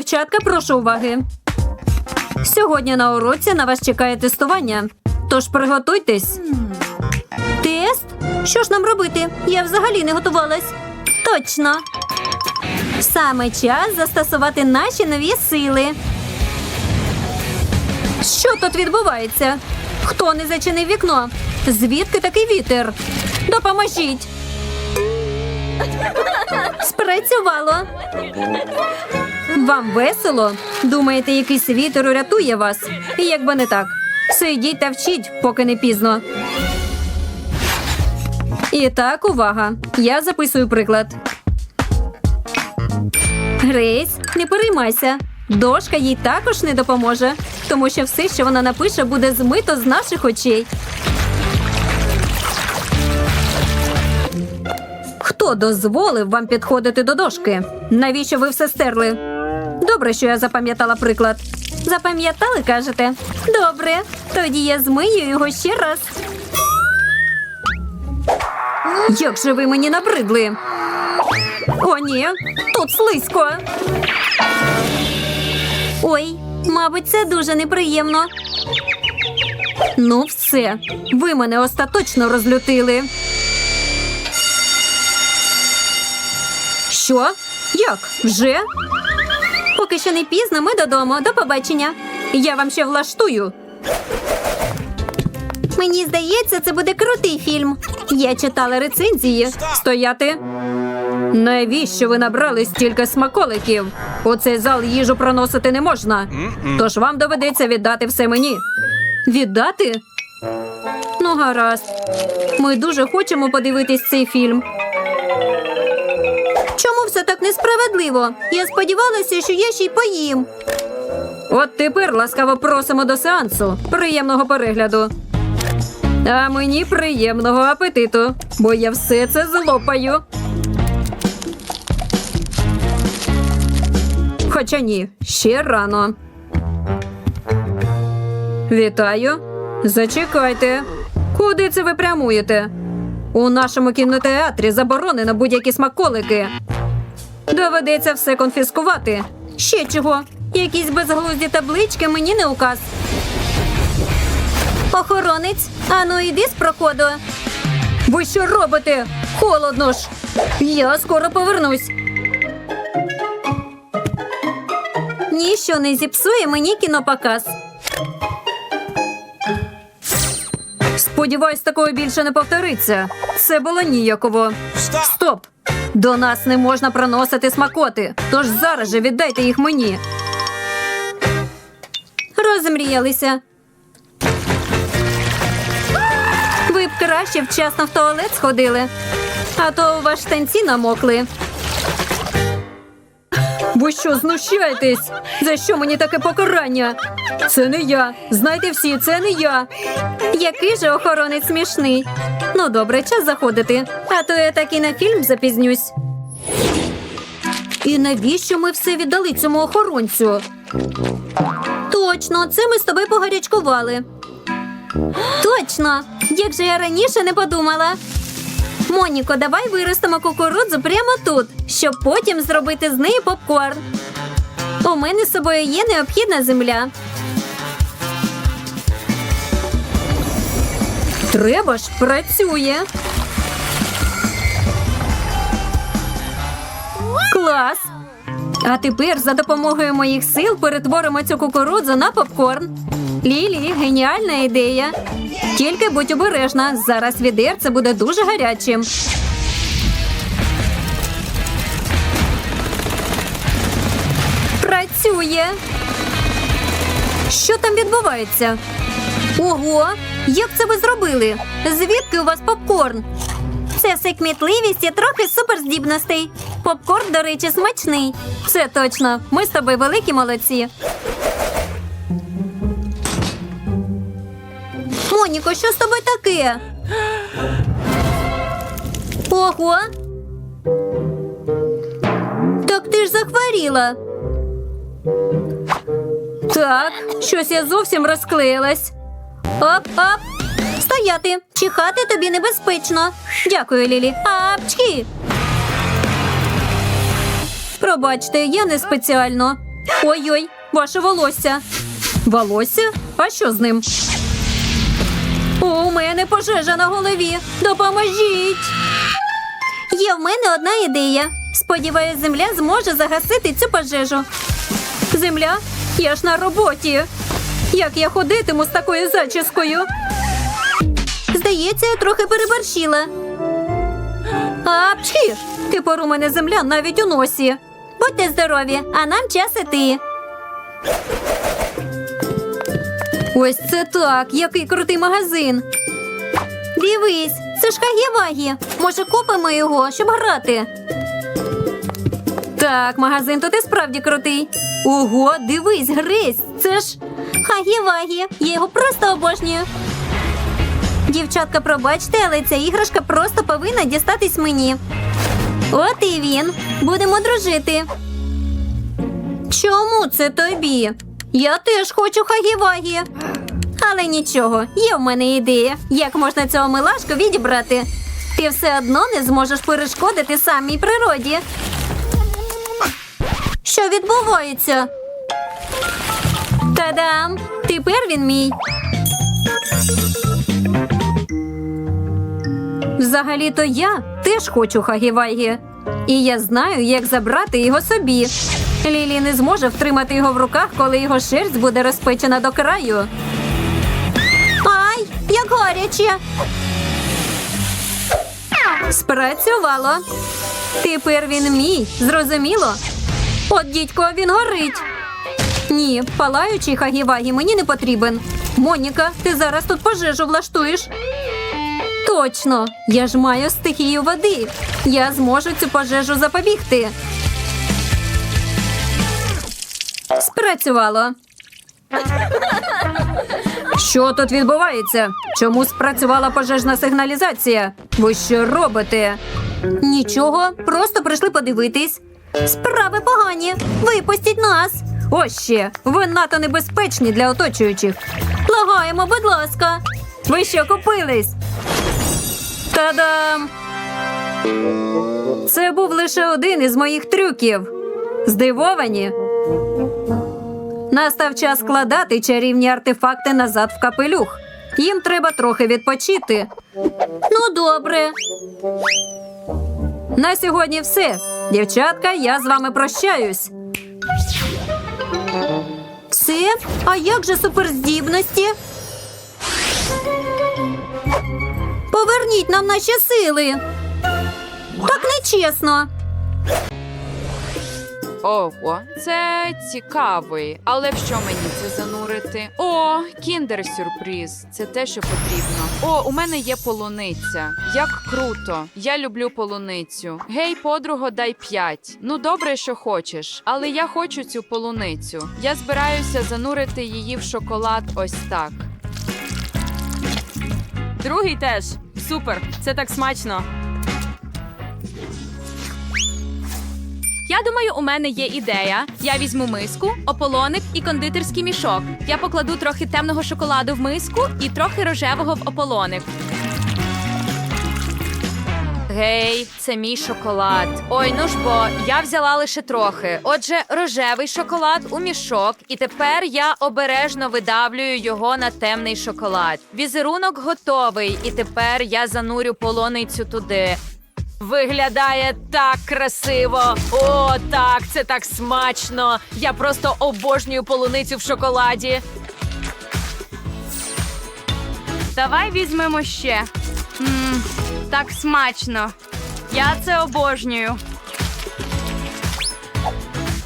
Дівчатка, прошу уваги. Сьогодні на уроці на вас чекає тестування. Тож приготуйтесь. Тест? Що ж нам робити? Я взагалі не готувалась. Точно. Саме час застосувати наші нові сили. Що тут відбувається? Хто не зачинив вікно? Звідки такий вітер? Допоможіть. Спрацювало. Вам весело? Думаєте, якийсь вітер урятує вас? Якби не так. Сидіть та вчіть, поки не пізно. І так, увага. Я записую приклад. Грейс, не переймайся. Дошка їй також не допоможе, тому що все, що вона напише, буде змито з наших очей. Дозволив вам підходити до дошки? Навіщо ви все стерли? Добре, що я запам'ятала приклад. Запам'ятали, кажете? Добре, тоді я змию його ще раз. Як же ви мені набридли? О, ні, тут слизько. Ой, мабуть, це дуже неприємно. Ну, все, ви мене остаточно розлютили. Що? Як? Вже? Поки що не пізно, ми додому. До побачення. Я вам ще влаштую. Мені здається, це буде крутий фільм. Я читала рецензії. Стояти. Навіщо ви набрали стільки смаколиків? У цей зал їжу проносити не можна. Тож вам доведеться віддати все мені. Віддати? Ну, гаразд. Ми дуже хочемо подивитись цей фільм. Все так несправедливо? Я сподівалася, що я ще й поїм. От тепер ласкаво просимо до сеансу. Приємного перегляду. А мені приємного апетиту, бо я все це злопаю. Хоча ні, ще рано. Вітаю. Зачекайте. Куди це ви прямуєте? У нашому кінотеатрі заборонено будь-які смаколики. Доведеться все конфіскувати. Ще чого? Якісь безглузді таблички мені не указ. Охоронець, ану йди з проходу. Ви що робите? Холодно ж. Я скоро повернусь. Ніщо не зіпсує мені кінопоказ. Сподіваюсь, такого більше не повториться. Це було ніяково. Стоп! До нас не можна проносити смакоти. Тож зараз же віддайте їх мені. Розмріялися. Ви б краще вчасно в туалет сходили, а то у вас штанці намокли. Ви що, знущаєтесь? За що мені таке покарання? Це не я. Знайте всі, це не я. Який же охоронець смішний. Ну, добре, час заходити. А то я так і на фільм запізнюсь. І навіщо ми все віддали цьому охоронцю? Точно, це ми з тобою погарячкували. Точно! Як же я раніше не подумала. Моніко, давай виростемо кукурудзу прямо тут, щоб потім зробити з неї попкорн. У мене з собою є необхідна земля. Треба ж працює. Клас! А тепер за допомогою моїх сил перетворимо цю кукурудзу на попкорн. Лілі, геніальна ідея. Тільки будь обережна, зараз відерце буде дуже гарячим. Працює. Що там відбувається? Ого, як це ви зробили? Звідки у вас попкорн? Це все кмітливість і трохи суперздібностей. Попкорн, до речі, смачний. Це точно. Ми з тобою великі молодці. Моніко, що з тобою таке? Ого. Так ти ж захворіла. Так, щось я зовсім розклеїлась. Оп-оп. Стояти. Чихати тобі небезпечно. Дякую, Лілі. Апчхі. Пробачте, я не спеціально. Ой-ой, ваше волосся. Волосся? А що з ним? У мене пожежа на голові. Допоможіть. Є в мене одна ідея. Сподіваюсь, земля зможе загасити цю пожежу. Земля? Я ж на роботі. Як я ходитиму з такою зачіскою? Здається, я трохи переборщила. Апчхі! Тепер у мене земля навіть у носі. Будьте здорові, а нам час іти. Ось це так, який крутий магазин. Дивись, це ж Хагі-Вагі. Може, купимо його, щоб грати. Так, магазин тут і справді крутий. Ого, дивись, Грейс, це ж Хагі-Вагі. Я його просто обожнюю. Дівчатка, пробачте, але ця іграшка просто повинна дістатись мені. От і він. Будемо дружити. Чому це тобі? Я теж хочу хагі-вагі. Але нічого, є в мене ідея, як можна цього милашку відібрати. Ти все одно не зможеш перешкодити самій природі. Що відбувається? Та-дам! Тепер він мій. Взагалі-то я теж хочу Хагівайгі. І я знаю, як забрати його собі. Лілі не зможе втримати його в руках, коли його шерсть буде розпечена до краю. Ай, як гаряче. Спрацювало. Тепер він мій, зрозуміло? От дідько, він горить. Ні, палаючий Хагівагі мені не потрібен. Моніка, ти зараз тут пожежу влаштуєш. Точно, я ж маю стихію води. Я зможу цю пожежу запобігти. Спрацювало. Що тут відбувається? Чому спрацювала пожежна сигналізація? Ви що робите? Нічого, просто прийшли подивитись. Справи погані. Випустіть нас. Ось ще, ви надто небезпечні для оточуючих. Лагаємо, будь ласка. Ви що купились? Та-дам! Це був лише один із моїх трюків. Здивовані? Настав час складати чарівні артефакти назад в капелюх. Їм треба трохи відпочити. Ну, добре. На сьогодні все. Дівчатка, я з вами прощаюсь. Все? А як же суперздібності? Поверніть нам наші сили. Так нечесно. Ого, це цікавий. Але в що мені це занурити? О, кіндер-сюрприз. Це те, що потрібно. О, у мене є полуниця. Як круто! Я люблю полуницю. Гей, подруго, дай п'ять. Ну добре, що хочеш, але я хочу цю полуницю. Я збираюся занурити її в шоколад ось так. Другий теж. Супер, це так смачно. Я думаю, у мене є ідея. Я візьму миску, ополоник і кондитерський мішок. Я покладу трохи темного шоколаду в миску і трохи рожевого в ополоник. Гей, це мій шоколад. Ой, ну ж бо я взяла лише трохи. Отже, рожевий шоколад у мішок, і тепер я обережно видавлюю його на темний шоколад. Візерунок готовий, і тепер я занурю полоницю туди. Виглядає так красиво. О, так, це так смачно. Я просто обожнюю полуницю в шоколаді. Давай візьмемо ще. Мм, так смачно. Я це обожнюю.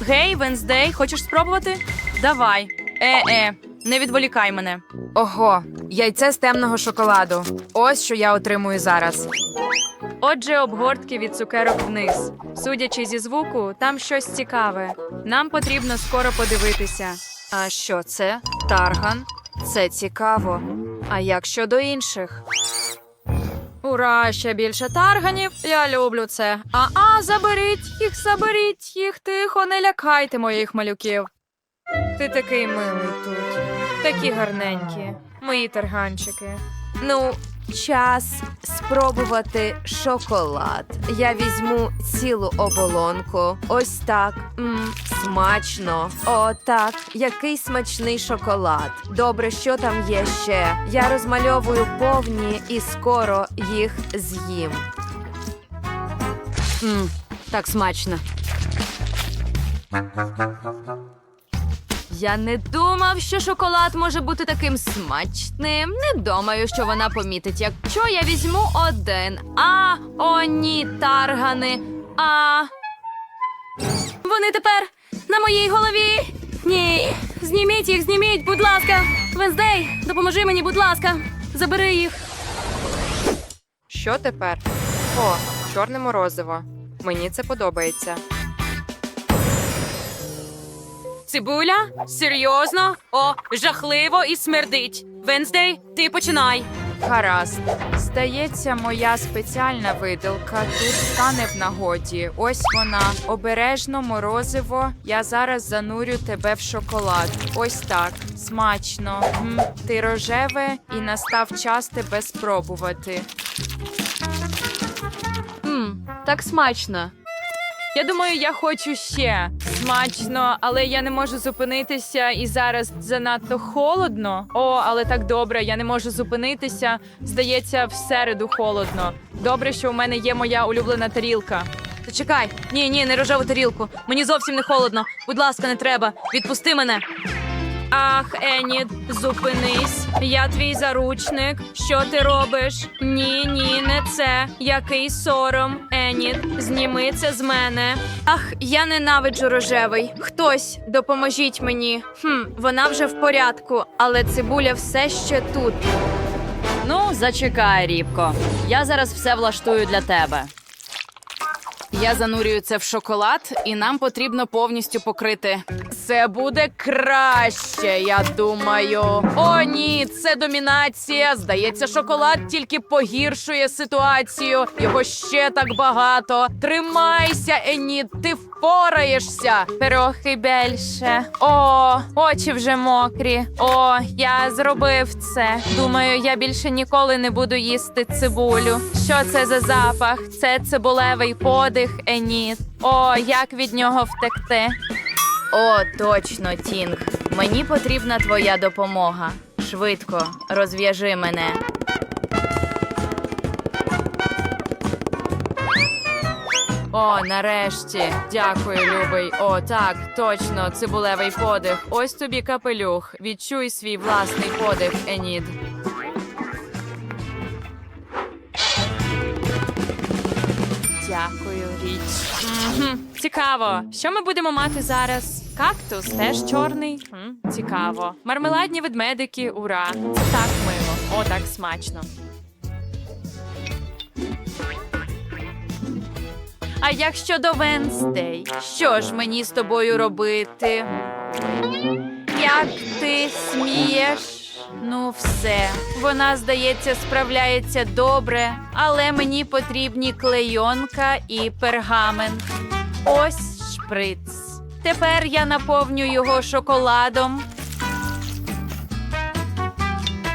Гей, Венздей, хочеш спробувати? Давай. Е-е, не відволікай мене. Ого, яйце з темного шоколаду. Ось що я отримую зараз. Отже, обгортки від цукерок вниз. Судячи зі звуку, там щось цікаве. Нам потрібно скоро подивитися. А що це? Тарган? Це цікаво. А як щодо інших? Ура, ще більше тарганів. Я люблю це. А-а, заберіть їх, заберіть їх тихо, не лякайте моїх малюків. Ти такий милий тут. Такі гарненькі, мої тарганчики. Ну, час спробувати шоколад. Я візьму цілу оболонку. Ось так. м смачно. О, так. Який смачний шоколад. Добре, що там є ще? Я розмальовую повні і скоро їх з'їм. Мм, так смачно. Я не думав, що шоколад може бути таким смачним. Не думаю, що вона помітить, якщо я візьму один. А, о, ні, таргани. А. Вони тепер на моїй голові. Ні, зніміть їх, зніміть, будь ласка. Венздей, допоможи мені, будь ласка. Забери їх. Що тепер? О, чорне морозиво. Мені це подобається. Цибуля? Серйозно? О, жахливо і смердить. Венздей, ти починай. Гаразд. Здається, моя спеціальна виделка тут стане в нагоді. Ось вона. Обережно морозиво. Я зараз занурю тебе в шоколад. Ось так. Смачно. М, Ти рожеве і настав час тебе спробувати. Мм, так смачно. Я думаю, я хочу ще. Смачно, але я не можу зупинитися і зараз занадто холодно. О, але так добре, я не можу зупинитися. Здається, всереду холодно. Добре, що у мене є моя улюблена тарілка. Чекай, ні, ні, не рожеву тарілку. Мені зовсім не холодно. Будь ласка, не треба. Відпусти мене. Ах, Енід, зупинись. Я твій заручник. Що ти робиш? Ні, ні, не це. Який сором. Енід, зніми це з мене. Ах, я ненавиджу рожевий. Хтось, допоможіть мені. Хм, вона вже в порядку, але цибуля все ще тут. Ну, зачекай, Рібко. Я зараз все влаштую для тебе. Я занурюю це в шоколад, і нам потрібно повністю покрити. Це буде краще, я думаю. О, ні, це домінація. Здається, шоколад тільки погіршує ситуацію. Його ще так багато. Тримайся, Еніт, ти впораєшся. Трохи більше. О, очі вже мокрі. О, я зробив це. Думаю, я більше ніколи не буду їсти цибулю. Що це за запах? Це цибулевий подих, Еніт. О, як від нього втекти? О, точно, Тінг. Мені потрібна твоя допомога. Швидко, розв'яжи мене. О, нарешті. Дякую, любий. О, так, точно, цибулевий подих. Ось тобі капелюх. Відчуй свій власний подих, Енід. Дякую, Мгм. Цікаво. Що ми будемо мати зараз? Кактус теж чорний. Хм, цікаво. Мармеладні ведмедики, ура! Це так мило. О, так смачно. А як щодо Венстей? Що ж мені з тобою робити? Як ти смієш? Ну, все. Вона, здається, справляється добре, але мені потрібні клейонка і пергамент. Ось шприц. Тепер я наповню його шоколадом.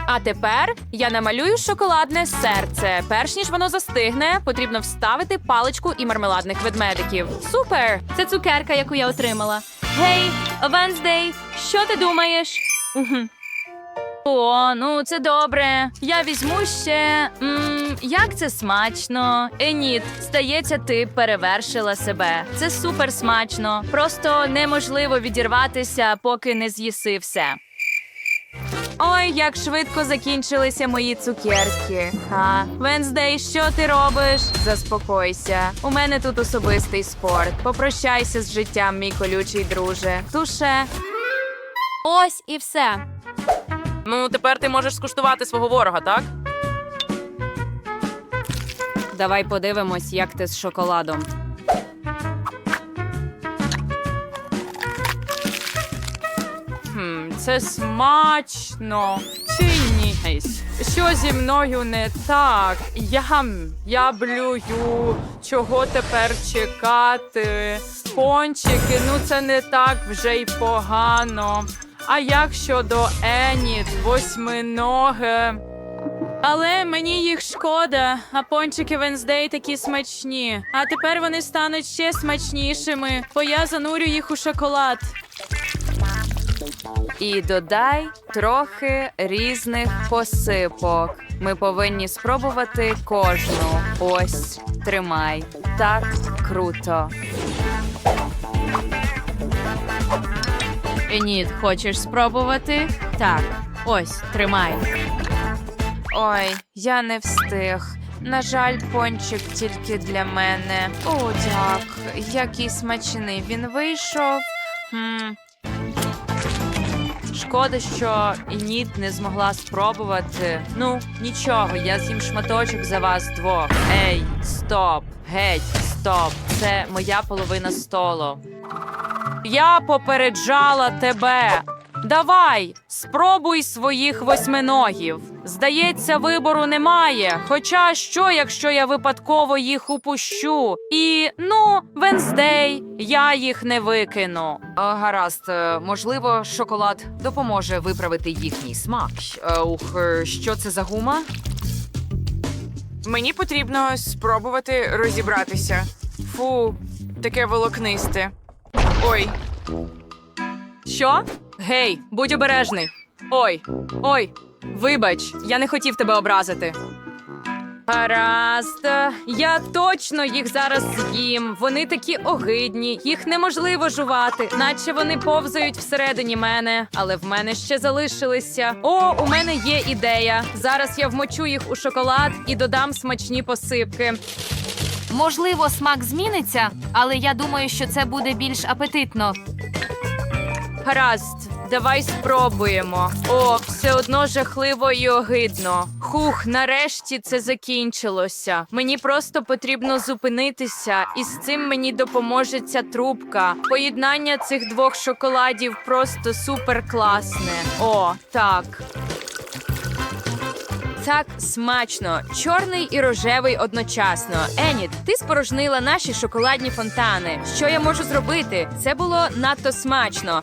А тепер я намалюю шоколадне серце. Перш ніж воно застигне, потрібно вставити паличку і мармеладних ведмедиків. Супер! Це цукерка, яку я отримала. Гей, Венздей, що ти думаєш? Мгм. О, ну це добре. Я візьму ще. М, як це смачно. Еніт, здається, ти перевершила себе. Це супер смачно. Просто неможливо відірватися, поки не з'їси все. Ой, як швидко закінчилися мої цукерки. А, Венздей, що ти робиш? Заспокойся. У мене тут особистий спорт. Попрощайся з життям, мій колючий друже. Туше. Ось і все. Ну, тепер ти можеш скуштувати свого ворога, так? Давай подивимось, як ти з шоколадом. Хм, це смачно. Чи ні? Що зі мною не так? Я, я блюю. Чого тепер чекати? Пончики, ну це не так вже й погано. А як щодо Еніт, восьминоге? Але мені їх шкода, а пончики Венздей такі смачні. А тепер вони стануть ще смачнішими, бо я занурю їх у шоколад. І додай трохи різних посипок. Ми повинні спробувати кожну. Ось, тримай. Так круто. Еніт, хочеш спробувати? Так, ось, тримай. Ой, я не встиг. На жаль, пончик тільки для мене. О, дяк, який смачний він вийшов. Хм. Шкода, що і Ніт не змогла спробувати. Ну, нічого, я з'їм шматочок за вас двох. Ей, стоп, геть, стоп. Це моя половина столу. Я попереджала тебе. Давай, спробуй своїх восьминогів. Здається, вибору немає. Хоча що, якщо я випадково їх упущу? І ну, Венздей, я їх не викину. гаразд, е, можливо, шоколад допоможе виправити їхній смак. ух, е, що це за гума? Мені потрібно спробувати розібратися. Фу, таке волокнисте. Ой, Що? Гей, будь обережний. Ой, ой, вибач, я не хотів тебе образити. Гаразд, я точно їх зараз з'їм. Вони такі огидні, їх неможливо жувати, наче вони повзають всередині мене. Але в мене ще залишилися. О, у мене є ідея. Зараз я вмочу їх у шоколад і додам смачні посипки. Можливо, смак зміниться, але я думаю, що це буде більш апетитно. Гаразд, давай спробуємо. О, все одно жахливо і огидно. Хух, нарешті це закінчилося. Мені просто потрібно зупинитися, і з цим мені допоможе ця трубка. Поєднання цих двох шоколадів просто супер класне. О, так. Так смачно, чорний і рожевий одночасно. Еніт, ти спорожнила наші шоколадні фонтани. Що я можу зробити? Це було надто смачно.